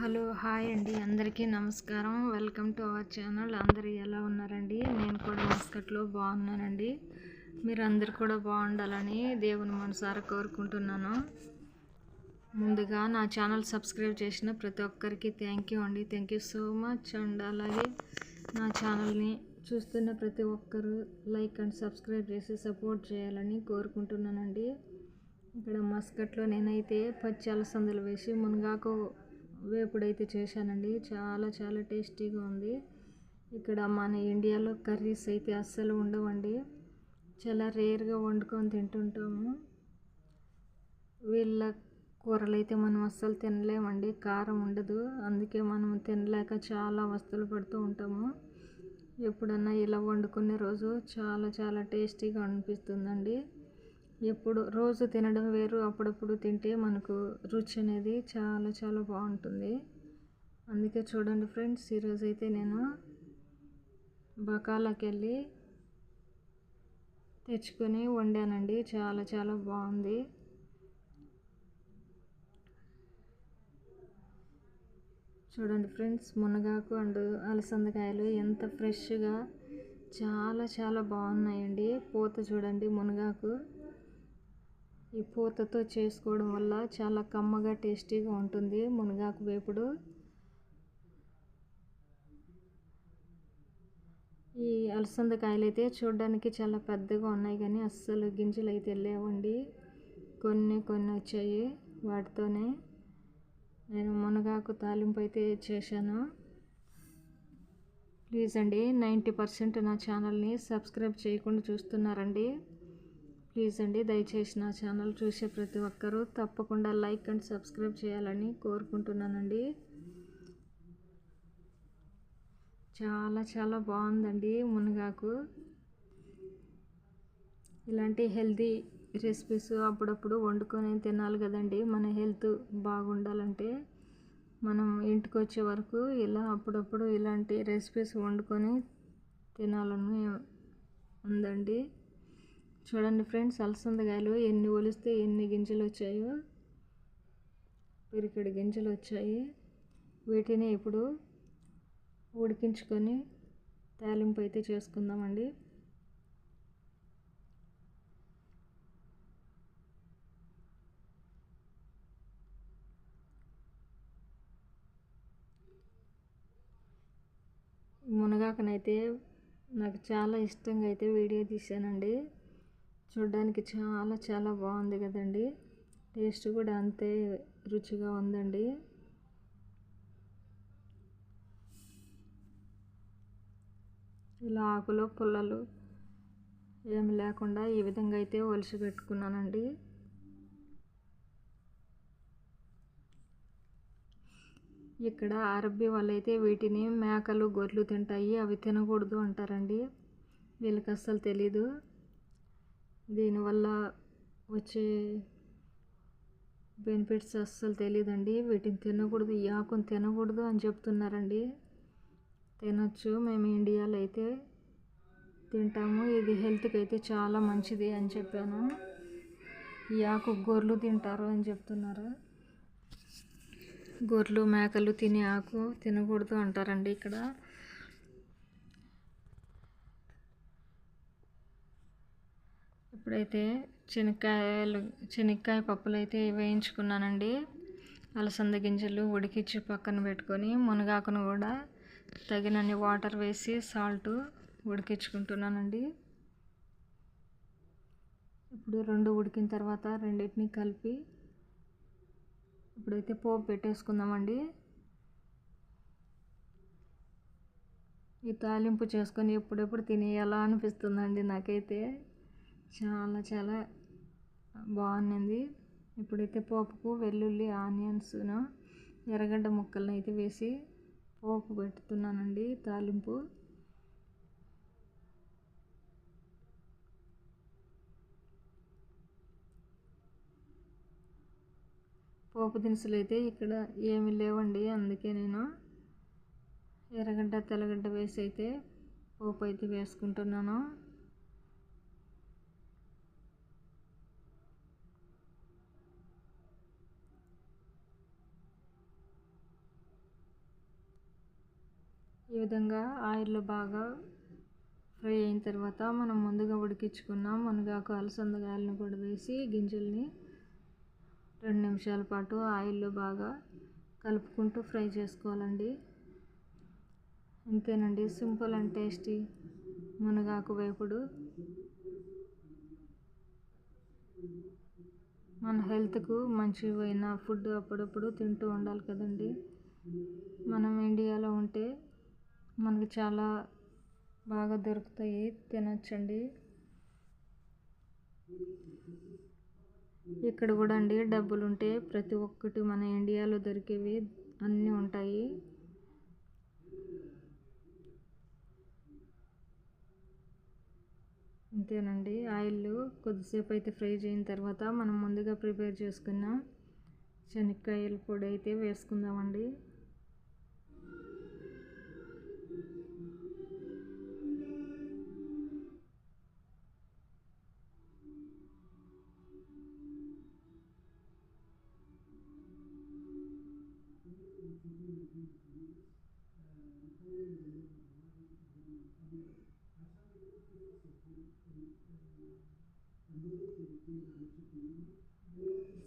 Hello hi అండి. అందరికీ నమస్కారం. Welcome to our channel. అందరు ఎలా ఉన్నారండి? నేను కూడా మస్కట్లో బాగున్నానండి. మీరు అందరు కూడా బాగుండాలని దేవుని మనసారా కోరుకుంటున్నాను. ముందుగా నా ఛానల్ సబ్స్క్రైబ్ చేసిన ప్రతి ఒక్కరికి థ్యాంక్ యూ అండి. Thank you so much and అలాగే నా ఛానల్ని చూస్తున్న ప్రతి ఒక్కరు లైక్ అండ్ సబ్స్క్రైబ్ చేసి సపోర్ట్ చేయాలని కోరుకుంటున్నానండి. ఇక్కడ మస్కట్లో నేనైతే పచ్చి అలసందలు వేసి మునగాకు వేపుడైతే చేశానండి చాలా చాలా టేస్టీగా ఉంది. ఇక్కడ మన ఇండియాలో కర్రీస్ అయితే అస్సలు ఉండవండి. చాలా రేర్గా వండుకొని తింటుంటాము. వీళ్ళ కూరలు అయితే మనం అస్సలు తినలేమండి కారం ఉండదు. అందుకే మనం తినలేక చాలా వస్తువులు పడుతూ ఉంటాము. ఎప్పుడన్నా ఇలా వండుకునే రోజు చాలా చాలా టేస్టీగా అనిపిస్తుందండి. ఎప్పుడు రోజు తినడం వేరు అప్పుడప్పుడు తింటే మనకు రుచి అనేది చాలా చాలా బాగుంటుంది. అందుకే చూడండి ఫ్రెండ్స్ ఈరోజు అయితే నేను బకాలకి వెళ్ళి తెచ్చుకొని వండానండి. చాలా చాలా బాగుంది. చూడండి ఫ్రెండ్స్ మునగాకు అండ్ అలసందకాయలు ఎంత ఫ్రెష్గా చాలా చాలా బాగున్నాయండి. పూత చూడండి మునగాకు. ఈ పూతతో చేసుకోవడం వల్ల చాలా కమ్మగా టేస్టీగా ఉంటుంది. మునగాకు వేపుడు. ఈ అలసందకాయలు అయితే చూడడానికి చాలా పెద్దగా ఉన్నాయి కానీ అస్సలు గింజలు అయితే లేవండి కొన్ని కొన్ని వచ్చాయి వాటితోనే. నేను మునగాకు తాలింపు అయితే చేశాను. ప్లీజ్ అండి నైంటీ పర్సెంట్ నా ఛానల్ని సబ్స్క్రైబ్ చేయకుండా చూస్తున్నారండి. ప్లీజ్ అండి దయచేసి నా ఛానల్ చూసే ప్రతి ఒక్కరూ తప్పకుండా లైక్ అండ్ సబ్స్క్రైబ్ చేయాలని కోరుకుంటున్నానండి. చాలా చాలా బాగుందండి మునగాకు. ఇలాంటి హెల్తీ రెసిపీస్ అప్పుడప్పుడు వండుకొని తినాలి కదండి. మన హెల్త్ బాగుండాలంటే మనం ఇంటికి వచ్చే వరకు ఇలా అప్పుడప్పుడు ఇలాంటి రెసిపీస్ వండుకొని తినాలని ఉందండి. చూడండి ఫ్రెండ్స్ అలసందకాయలు ఎన్ని ఒలిస్తే ఎన్ని గింజలు వచ్చాయో పిరికిడి గింజలు వచ్చాయి. వీటిని ఇప్పుడు ఉడికించుకొని తాలింపు అయితే చేసుకుందామండి. మునగాకనైతే నాకు చాలా ఇష్టంగా అయితే వీడియో తీశానండి. చూడడానికి చాలా చాలా బాగుంది కదండి. టేస్ట్ కూడా అంతే రుచిగా ఉందండి. ఇలా ఆకులు పుల్లలు ఏమి లేకుండా ఈ విధంగా అయితే ఒలిసి పెట్టుకున్నానండి. ఇక్కడ అరబ్బీ వాళ్ళైతే వీటిని మేకలు గొర్రెలు తింటాయి అవి తినకూడదు అంటారండి. వీళ్ళకి అస్సలు తెలీదు. దీనివల్ల వచ్చే బెనిఫిట్స్ అస్సలు తెలియదండి వీటిని తినకూడదు ఈ ఆకుని తినకూడదు అని చెప్తున్నారండి. తినొచ్చు మేము ఇండియాలో అయితే తింటాము. ఇది హెల్త్కి అయితే చాలా మంచిది అని చెప్పాను. ఈ ఆకు గొర్రెలు తింటారు అని చెప్తున్నారు. గొర్రెలు మేకలు తినే ఆకు తినకూడదు అంటారండి ఇక్కడ. ఇప్పుడైతే శనక్కాయలు శనక్కాయ పప్పులు అయితే వేయించుకున్నానండి. అలసంద గింజలు ఉడికించి పక్కన పెట్టుకొని మునగాకును కూడా తగినన్ని వాటర్ వేసి సాల్ట్ ఉడికించుకుంటున్నానండి. ఇప్పుడు రెండు ఉడికిన తర్వాత రెండింటిని కలిపి ఇప్పుడైతే పోపు పెట్టేసుకుందామండి. ఈ తాలింపు చేసుకొని ఎప్పుడెప్పుడు తినేయాలా అనిపిస్తుందండి నాకైతే. చాలా చాలా బాగుంది. ఇప్పుడైతే పోపుకు వెల్లుల్లి ఆనియన్స్ను ఎర్రగడ్డ ముక్కలను అయితే వేసి పోపు పెడుతున్నానండి తాలింపు. పోపు దినుసులు అయితే ఇక్కడ ఏమి లేవండి అందుకే నేను ఎర్రగడ్డ తెల్లగడ్డ వేసి అయితే పోపు అయితే వేసుకుంటున్నాను. ఈ విధంగా ఆయిల్లో బాగా ఫ్రై అయిన తర్వాత మనం ముందుగా ఉడికించుకున్న మునగాకు అలసందగాయలను కూడా వేసి గింజల్ని రెండు నిమిషాల పాటు ఆయిల్లో బాగా కలుపుకుంటూ ఫ్రై చేసుకోవాలండి. అంతేనండి సింపుల్ అండ్ టేస్టీ మునగాకు వేపుడు. మన హెల్త్కు మంచివైన ఫుడ్ అప్పుడప్పుడు తింటూ ఉండాలి కదండి. మనం ఇండియాలో ఉంటే మనకు చాలా బాగా దొరుకుతాయి. తినచ్చండి. ఇక్కడ కూడా అండి డబ్బులు ఉంటే ప్రతి ఒక్కటి మన ఇండియాలో దొరికేవి అన్నీ ఉంటాయి. అంతేనండి ఆయిల్ కొద్దిసేపు అయితే ఫ్రై చేయిన తర్వాత మనం ముందుగా ప్రిపేర్ చేసుకున్న శనక్కాయల పొడి అయితే వేసుకుందామండి.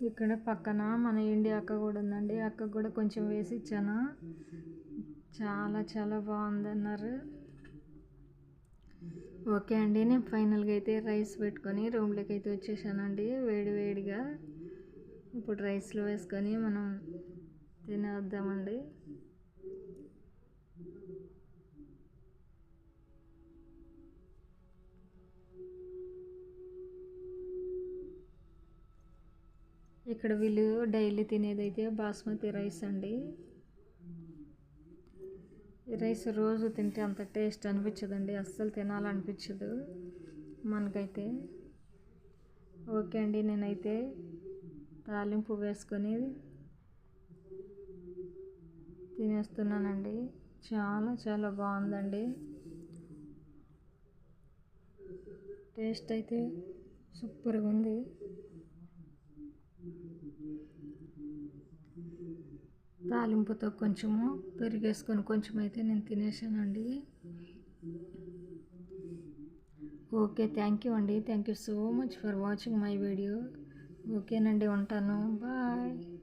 ఇక్కడ పక్కన మన ఇండియా అక్క కూడా ఉందండి. అక్క కూడా కొంచెం వేసి ఇచ్చాను? చాలా చాలా బాగుందన్నారు. ఓకే అండి నేను ఫైనల్గా అయితే రైస్ పెట్టుకొని రూమ్లోకి అయితే వచ్చేసానండి. వేడి వేడిగా. ఇప్పుడు రైస్లో వేసుకొని మనం తినేద్దామండి. ఇక్కడ వీళ్ళు డైలీ తినేది అయితే బాస్మతి రైస్ అండి. రైస్ రోజు తింటే అంత టేస్ట్ అనిపించదండి అస్సలు తినాలనిపించదు మనకైతే. ఓకే అండి నేనైతే తాలింపు వేసుకొని తినేస్తున్నానండి. చాలా చాలా బాగుందండి. టేస్ట్ అయితే సూపర్గా ఉంది. తాలింపుతో కొంచెము పెరిగేసుకొని కొంచెం అయితే నేను తినేసానండి. ఓకే థ్యాంక్ యూ అండి. Thank you so much for watching my video. ఓకేనండి ఉంటాను. బాయ్.